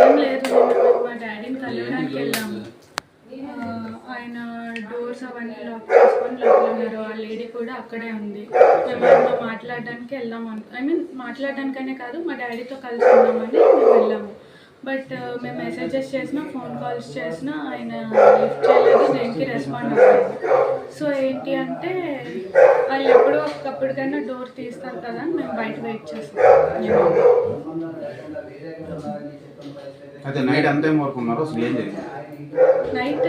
ఏం లేదు మా డాడీని కలవడానికి వెళ్ళాము ఆయన డోర్స్ అవన్నీ లాక్ చేసుకొని లోపల ఉన్నారు ఆ లేడీ కూడా అక్కడే ఉంది మేము మాట్లాడడానికి వెళ్దాం ఐ మీన్ మాట్లాడడానికనే కాదు మా డాడీతో కలిసి ఉన్నామని మేము వెళ్ళాము. బట్ మేము మెసేజెస్ చేసినా ఫోన్ కాల్స్ చేసినా ఆయన లిఫ్ట్ చేయలేదు. దేనికి రెస్పాండ్ అవ్వలేదు సో ఏంటి అంటే వాళ్ళు ఎప్పుడో ఒకప్పటికైనా డోర్ తీస్తారు కదా అని మేము బయట వెయిట్ చేస్తాం. అయితే నైట్ వరకు ఉన్నారు? జరిగింది? నైట్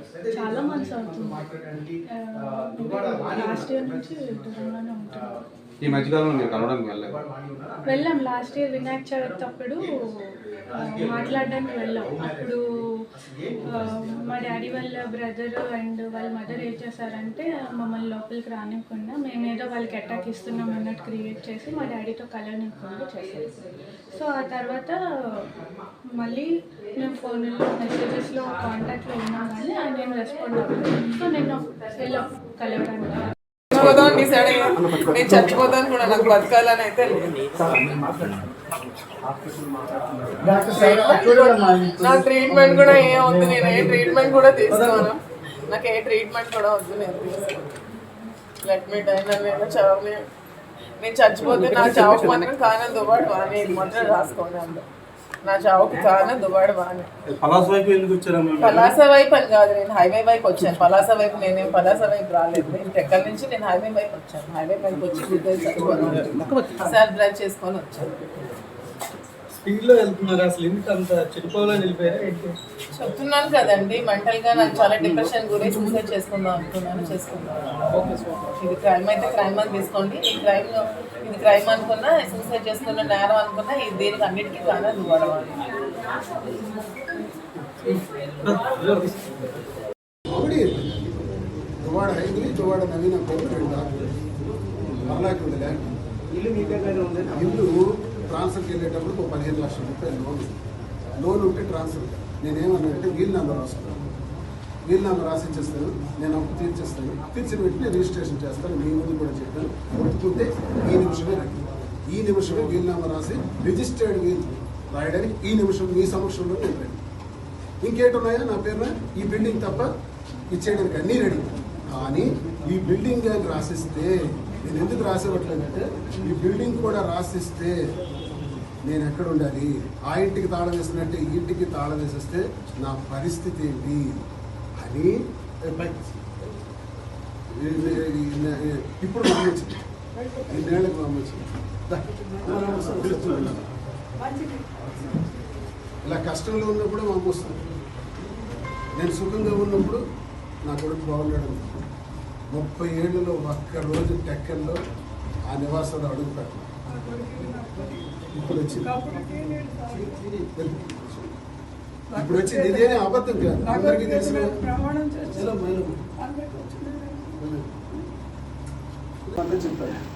చాలా అవుతుంది. లాస్ట్ ఇయర్ నుంచి దూరంగానే ఉంటుంది. ఈ మధ్యకాలంలో మీరు కలవడానికి వెళ్ళలేదు. వెళ్ళాం. లాస్ట్ ఇయర్ వినాయక చవితి అప్పుడు మాట్లాడడానికి వెళ్ళాం. అప్పుడు మా డాడీ వాళ్ళ బ్రదర్ అండ్ వాళ్ళ మదర్ ఏం చేశారంటే మమ్మల్ని లోపలికి రానివ్వకుండా మేమేదో వాళ్ళకి అటాక్ ఇస్తున్నాం అన్నట్టు క్రియేట్ చేసి మా డాడీతో కలవనివ్వకుండా చేశారు. సో ఆ తర్వాత మళ్ళీ మేము ఫోన్లో మెసేజెస్లో కాంటాక్ట్లో ఉన్నాం కానీ ఆయన ఏం రెస్పాండ్ అవ్వలేదు. సో నేను వెళ్ళాం కలవడానికి డిసైడ్ అయ్యా నేను చచ్చిపోతాను కూడా నాకు బతకాలని అయితే లేదు. నా ట్రీట్మెంట్ కూడా ఏ వద్దు నేను ఏ ట్రీట్మెంట్ కూడా తీసుకోను. నాకు ఏ ట్రీట్మెంట్ కూడా వద్దు నేను తీసుకోను. లెట్ మీ అయినా నేను చదవలేదు నేను చచ్చిపోతే నా చావుకు మాత్రం కాన దుబాడు వాని ఇది మాత్రం రాసుకోండి అందరూ. నా చావుకి కాన దుబాడు వాని పలాస వైపు ఎందుకు వచ్చారా పలాస వైపు అని కాదు నేను హైవే వైపు వచ్చాను. పలాస వైపు నేనేం పలాస వైపు రాలేదు. నేను టెక్కల నుంచి నేను హైవే వైపు వచ్చాను. హైవే వైపు వచ్చి సార్ డ్రైవ్ చేసుకొని వచ్చాను స్పీడ్లో వెళ్తున్నారు. అసలు ఎందుకు అంత చెడిపోవాలని వెళ్ళిపోయారా ఏంటి? చెప్తున్నాను కదండి మెంటల్గా నాకు చాలా డిప్రెషన్ గురి సూసైడ్ చేసుకుందాం అనుకున్నాను చేసుకుందాం. ఇది క్రైమ్ అయితే క్రైమ్ అని తీసుకోండి. ఈ క్రైమ్ ఇది క్రైమ్ అనుకున్నా సూసైడ్ చేసుకున్న నేరం అనుకున్నా ఇది దీనికి అన్నిటికీ కానీ ఆవిడే దువాడ హైదరి దువాడ నవీన కోరుకుంటా మరలాకి ఉందిలే ఇల్లు మీ దగ్గర ఉంది? ఇల్లు ట్రాన్స్ఫర్కి వెళ్ళేటప్పుడు ఒక పదిహేను లక్షల రూపాయలు లోన్ లోన్ ఉంటే ట్రాన్స్ఫర్. నేనేమన్నానంటే వీల్ నెంబర్ రాసుకున్నాను వీల్ నెంబర్ రాసిచ్చేస్తాను. నేను అప్పు తీర్చేస్తాను. తీర్చిన వెంటనే రిజిస్ట్రేషన్ చేస్తాను. మీ ముందు కూడా చెప్పాను. ఒప్పుకుంటే ఈ నిమిషమే ఈ నిమిషమే వీల్ నెంబర్ రాసి రిజిస్టర్డ్ వీల్ రాయడానికి ఈ నిమిషం మీ సమక్షంలో నేను ఇంకేటున్నాయో? నా పేరున? ఈ బిల్డింగ్ తప్ప ఇచ్చేయడానికి అన్నీ రెడీ. కానీ ఈ బిల్డింగ్ కానీ రాసిస్తే నేను ఎందుకు రాసేవట్లేదంటే ఈ బిల్డింగ్ కూడా రాసిస్తే నేను ఎక్కడ ఉండాలి? ఆ ఇంటికి తాళం వేసినట్టే ఈ ఇంటికి తాళం వేసేస్తే నా పరిస్థితి ఏంటి? అని ఇప్పుడు పంపించింది ఇన్నేళ్ళకి పంపించింది ఇలా కష్టంలో ఉన్నప్పుడు మాకు వస్తుంది. నేను సుఖంగా ఉన్నప్పుడు నా కొడుకు బాగున్నాడు ముప్పై ఏళ్ళలో ఒక్క రోజు టెక్కల్లో ఆ నివాసంలో అడుగు పెట్టాను ఇప్పుడు వచ్చింది ఇప్పుడు వచ్చింది ఇదేనే అబద్ధం కాదు. అందరికీ తెలిసిన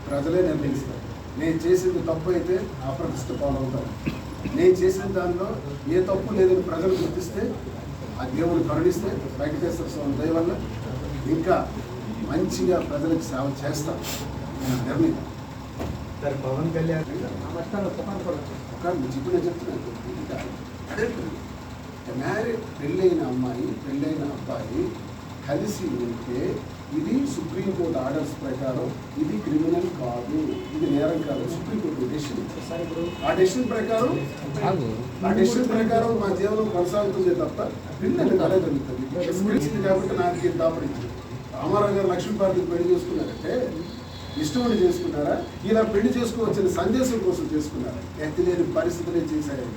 ప్రజలే నిర్ణయిస్తారు. నేను చేసింది తప్పు అయితే అప్రతిష్ట పాలవుతాను నేను చేసిన దానిలో ఏ తప్పు లేదని ప్రజలు గుర్తిస్తే ఆ దేవుడు కరుణిస్తే వెంకటేశ్వర స్వామి దయ వల్ల ఇంకా మంచిగా ప్రజలకు సేవ చేస్తాను. నేను నిర్ణయం సార్ పవన్ కళ్యాణ్ ఇప్పుడు నేను. చెప్తున్నాను మ్యారేజ్ పెళ్ళైన అమ్మాయి పెళ్ళైన అబ్బాయి కలిసి ఉంటే ఇది సుప్రీంకోర్టు ఆర్డర్స్ ప్రకారం ఇది క్రిమినల్ కాదు. ఇది నేరం కాదు. సుప్రీంకోర్టు డెసిషన్ ఆ డెసిషన్ ప్రకారం ఆ డెసిషన్ ప్రకారం మా జీవనం కొనసాగుతుంది తప్ప పిల్లలు కలగలుగుతుంది తెలిసింది కాబట్టి నాకు దాపడింది రామారావు గారు లక్ష్మీపార్వతి పెళ్ళి చేసుకున్నారంటే ఇష్టమని చేసుకున్నారా? ఇలా పెళ్ళి చేసుకోవచ్చిన సందేశం కోసం చేసుకున్నారా? ఎత్తి లేని పరిస్థితులే చేశారు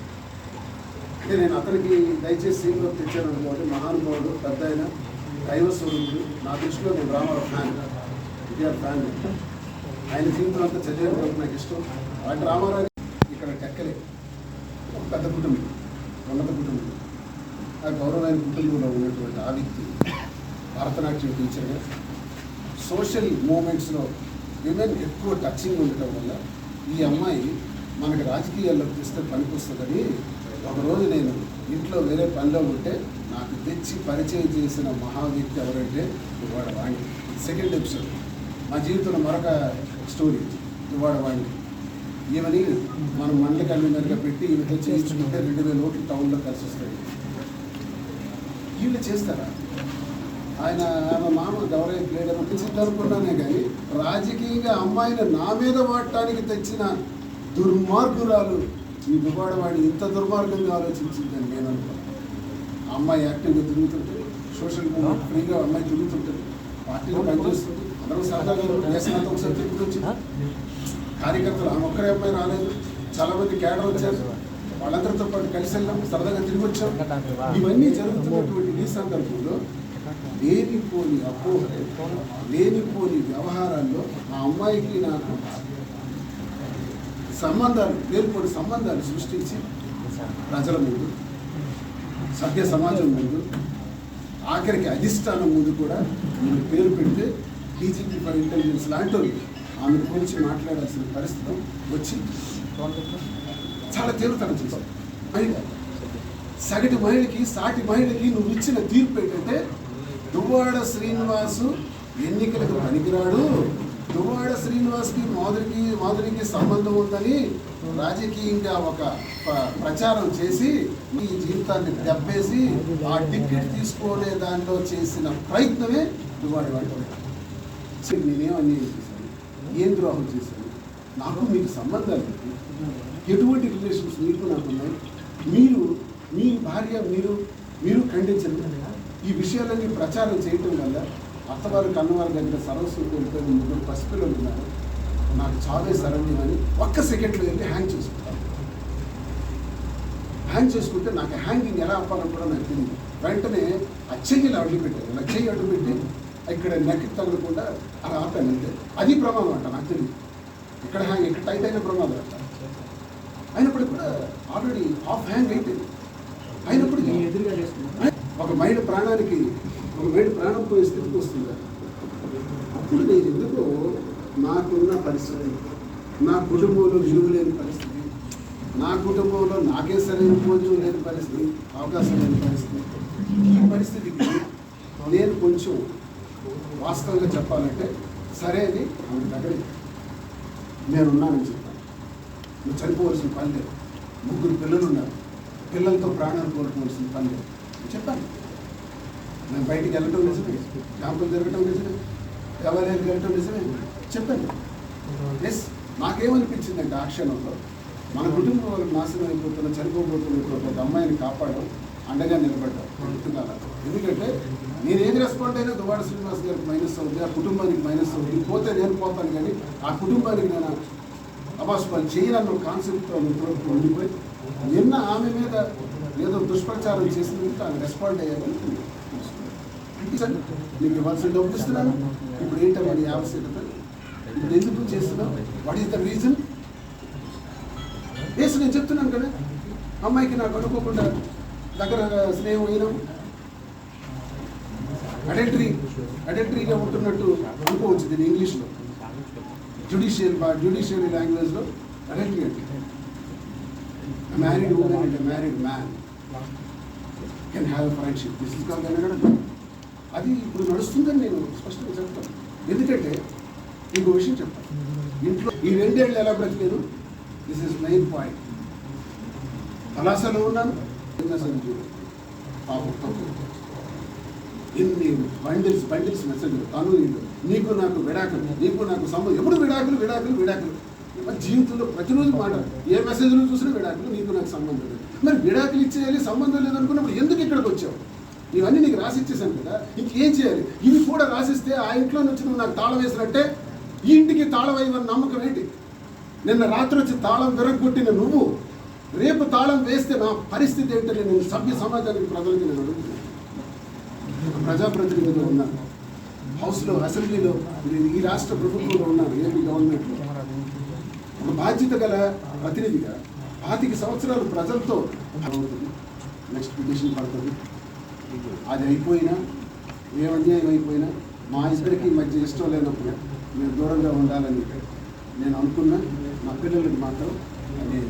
అంటే నేను అతనికి దయచేసి సీన్లో తెచ్చాను అనుకోండి. మహానుభావుడు పెద్ద అయిన దైవ స్వరూపుడు. నా దృష్టిలో నేను రామారావు ఫ్యాన్. ఎన్టీఆర్ ఫ్యాన్ ఆయన జీవితం అంతా చదివేందుకు నాకు ఇష్టం. అలాంటి రామారావు పెద్ద కుటుంబం. ఉన్నత కుటుంబం. ఆ గౌరవమైన కుటుంబంలో ఉన్నటువంటి ఆ వ్యక్తి భరతనాట్యం టీచర్గా. సోషల్ మూమెంట్స్లో విమెన్ ఎక్కువ టచింగ్ ఉండటం వల్ల ఈ అమ్మాయి మనకి రాజకీయాల్లో తెస్తే పనికొస్తుందని ఒకరోజు నేను ఇంట్లో వేరే పనిలో ఉంటే నాకు తెచ్చి పరిచయం చేసిన మహా వ్యక్తి ఎవరంటే ఇవాడ వాణి సెకండ్ ఎపిసోడ్ మా జీవితంలో మరొక స్టోరీ ఇవాడ వాణి ఈమెని మనం మండలి కన్వీనర్గా పెట్టి ఈమెతో చేయించుకుంటే రెండు వేల ఓట్లు టౌన్లో కలిసి వస్తాయి. వీళ్ళు చేస్తారా? ఆయన ఆమె మామ గౌరవ లేడని అనుకున్నానే కానీ రాజకీయంగా అమ్మాయిని నా మీద వాడటానికి తెచ్చిన దుర్మార్గురాలు ఈ దుబాడవాడిని ఇంత దుర్మార్గంగా ఆలోచించిందని నేను అనుకున్నాను అమ్మాయి యాక్టివ్గా తిరుగుతుంటే సోషల్ మూమెంట్ ఫ్రీగా అమ్మాయి తిరుగుతుంటుంది పార్టీలో పనిచేస్తుంది అందరూ సరదాగా వేసినంత ఒకసారి తిరుగుతుంది కార్యకర్తలు ఆమె ఒక్కరే అమ్మాయి రాలేదు. చాలా మంది కేడర్ వచ్చారు. వాళ్ళందరితో పాటు కలిసి వెళ్ళాం సరదాగా తిరిగి వచ్చాం. ఇవన్నీ జరుగుతున్నటువంటి ఈ సందర్భంలో లేనిపోని అపోహలు లేనిపోని వ్యవహారాల్లో ఆ అమ్మాయికి నాకు సంబంధాలు లేనిపోని సంబంధాలు సృష్టించి ప్రజల ముందు సభ్య సమాజం ముందు ఆఖరికి అధిష్టానం ముందు కూడా నేను పేరు పెడితే డీజీపీ ఫర్ ఇంటెలిజెన్స్ లాంటి వాళ్ళు ఆమె గురించి మాట్లాడాల్సిన పరిస్థితి వచ్చి చాలా తీవ్రతరం చేశారు. మహిళ సగటు మహిళకి సాటి మహిళకి నువ్వు ఇచ్చిన తీర్పు ఏంటంటే దువ్వాడ శ్రీనివాసు ఎన్నికలకు పనికిరాడు. దువ్వాడ శ్రీనివాస్కి మాధురికి మాధురికి సంబంధం ఉందని రాజకీయంగా ఒక ప్రచారం చేసి మీ జీవితాన్ని దెబ్బేసి ఆ టికెట్ తీసుకునే దానిలో చేసిన ప్రయత్నమే దువ్వాడ వాడి నేనేం అన్యాయం చేశాను? ఏం ద్రోహం చేశాను? నాకు మీకు సంబంధాలు ఎటువంటి రిలేషన్స్ మీకు నాకు ఉన్నాయి మీరు మీ భార్య మీరు మీరు ఖండించండి. ఈ విషయాలన్నీ ప్రచారం చేయటం వల్ల అత్తవారు కన్నవారి దగ్గర సరస్సు వెళ్ళిపోయిన ముగ్గురు పసిపిల్లలు ఉన్నారు. నాకు చావే సరణ్యం అని ఒక్క సెకండ్లో వెళ్ళి హ్యాంగ్ చేసుకుంటాను. హ్యాంగ్ చేసుకుంటే నాకు హ్యాంగింగ్ ఎలా అప్పాలో కూడా నాకు తెలియదు. వెంటనే ఆ చెయ్యిని అడ్డు పెట్టారు. ఇలా చెయ్యి అడ్డు పెట్టి ఇక్కడ నెక్కి తగలకుండా అలా ఆపాను అంతే అది ప్రమాదం అంట నాకు తెలియదు. ఇక్కడ హ్యాంగ్ ఇక్కడ టైట్ అయిన ప్రమాదం అంట. అయినప్పటికీ కూడా ఆల్రెడీ హాఫ్ హ్యాంగ్ అయిపోయింది. మైండ్ ప్రాణానికి ఒక మైండ్ ప్రాణం పోయే స్థితికి వస్తుంది? అప్పుడు నేను ఎందుకు నాకున్న పరిస్థితి నా కుటుంబంలో విలువ లేని పరిస్థితి నా కుటుంబంలో నాకే సరైన భోజనం లేని పరిస్థితి అవకాశం లేని పరిస్థితి. ఈ పరిస్థితికి నేను కొంచెం వాస్తవంగా చెప్పాలంటే సరే అని ఆమె దగ్గర నేనున్నానని చెప్పాను. నువ్వు చనిపోవలసిన పని లేదు. ముగ్గురు పిల్లలు ఉన్నారు. పిల్లలతో ప్రాణాలు కోరుకోవాల్సిన పని లేదు. చెప్పాను. నేను బయటికి వెళ్ళటం నిజమే. క్యాంపులు తిరగటం నిజమే. ఎవరైనా వెళ్ళటం నిజమే. చెప్పండి. ఎస్ నాకేమనిపించిందంటే ఆ క్షణంలో మన కుటుంబం వాళ్ళకి నాశనం అయిపోతున్న చనిపోబోతున్న ఒక అమ్మాయిని కాపాడడం అండగా నిలబడ్డాం గుర్తుకాల ఎందుకంటే నేను ఏది రెస్పాండ్ అయినా దువాడ శ్రీనివాస్ గారికి మైనస్ అవుతుంది ఆ కుటుంబానికి మైనస్ అవుతుంది పోతే నేను పోతాను కానీ ఆ కుటుంబానికి నేను అపాస్పాలు చేయాలన్న కాన్సెప్ట్తో ఇప్పుడు ఉండిపోయి నిన్న ఆమె మీద ఏదో దుష్ప్రచారం చేసినందుకు ఆమె రెస్పాండ్ అయ్యారని తెలుసుకున్నాను. నీకు ఇవ్వాల్సిన డబ్బులు ఇస్తున్నాను ఇప్పుడు ఏంటమ్మా నీ ఆవశ్యకత? ఇప్పుడు ఎందుకు చేస్తున్నావు? వాట్ ఈస్ ద రీజన్ వేసి నేను చెప్తున్నాను కదా. అమ్మాయికి నాకు అనుకోకుండా దగ్గర స్నేహం అయినాం అడల్టరీ అడల్టరీగా ఉంటున్నట్టు అనుకోవచ్చు దీన్ని ఇంగ్లీష్లో. జుడిషియల్ జుడిషియల్ లాంగ్వేజ్లో అడల్టరీ అంటే. Married women and married man can have friendship this is call అది ఇప్పుడు నడుస్తుందని నేను స్పష్టంగా చెప్తాను. ఎందుకంటే ఇంకో విషయం చెప్తాను. ఇంట్లో ఈ రెండేళ్ళు ఎలా బ్రతికాను దిస్ ఇస్ మెయిన్ పాయింట్ కళాశాలలో ఉన్నాను. బిజినెస్ పాపం ఎన్ని బండిల్స్ బండిల్స్ మెసేజ్ తను నీకు నీకు నాకు విడాకులు నీకు నాకు సంబంధం. ఎప్పుడు విడాకులు విడాకులు విడాకులు. మరి జీవితంలో ప్రతిరోజు మాట. ఏ మెసేజ్లు చూసినా విడాకులు నీకు నాకు సంబంధం లేదు. మరి విడాకులు ఇచ్చేయాలి సంబంధం లేదనుకున్నప్పుడు ఎందుకు ఇక్కడికి వచ్చావు? ఇవన్నీ నీకు రాసి ఇచ్చేసాను కదా. ఇంకేం చేయాలి? ఇవి కూడా రాసిస్తే ఆ ఇంట్లో నుంచి నువ్వు నాకు తాళం వేసినట్టే ఈ ఇంటికి తాళం వేయమని నమ్మకం ఏంటి? నిన్న రాత్రి వచ్చి తాళం విరగొట్టిన నువ్వు రేపు తాళం వేస్తే నా పరిస్థితి ఏంటని నేను సభ్య సమాజానికి ప్రజలకి నేను అడుగుతున్నాను. ఒక ఉన్నాను హౌస్లో అసెంబ్లీలో నేను ఈ రాష్ట్ర ప్రభుత్వంలో ఉన్నాను ఏపీ గవర్నమెంట్లో. ఒక బాధ్యత గల ప్రతినిధిగా పాతిక సంవత్సరాలు ప్రజలతో నెక్స్ట్ పిటిషన్ పడుతుంది. అది అయిపోయినా ఏ అన్యాయం అయిపోయినా మా ఇద్దరికి మధ్య ఇష్టం లేనప్పుడు మీరు దూరంగా ఉండాలని నేను అనుకున్నా. నా పిల్లలకి మాత్రం నేను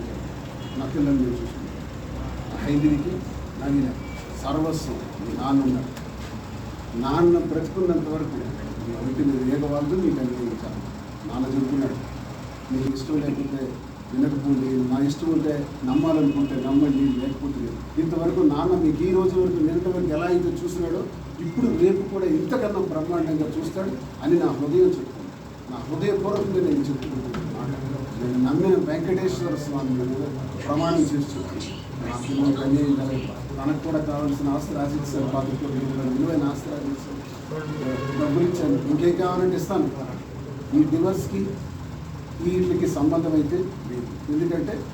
నా పిల్లల్ని నేను చూసుకున్నాను హైదరికి నవీన సర్వస్వం మీ నాన్న నాన్న బ్రతుకున్నంత వరకు మీ ఒంటి మీద వేగవాళ్ళు మీకు అన్వయించాలి నాన్న చెబుతున్నాడు మీకు ఇష్టం లేకపోతే వినకపోండి నా ఇష్టం ఉంటే నమ్మాలనుకుంటే నమ్మండి లేకపోతే లేదు. ఇంతవరకు నాన్న మీకు ఈ రోజు వరకు నిన్నటి వరకు ఎలా అయితే చూసినాడో ఇప్పుడు రేపు కూడా ఇంతకన్నా బ్రహ్మాండంగా చూస్తాడు అని నా హృదయం చెప్తుంది. నా హృదయపూర్వకంగా నేను చెప్పుకుంటున్నాను నేను నమ్మిన వెంకటేశ్వర స్వామి ప్రమాణం చేస్తున్నాను నా పిల్లలకి అన్యాయం జరగదు. తనకు కూడా కావాల్సిన ఆస్తులు ఆశిస్తాను పాత్ర విలువైన ఆస్తులు ఆశిస్తాను డబ్బులు ఇచ్చాను. ఇంకేం కావాలంటే ఇస్తాను. ఈ దివస్కి వీటికి సంబంధం అయితే ఎందుకంటే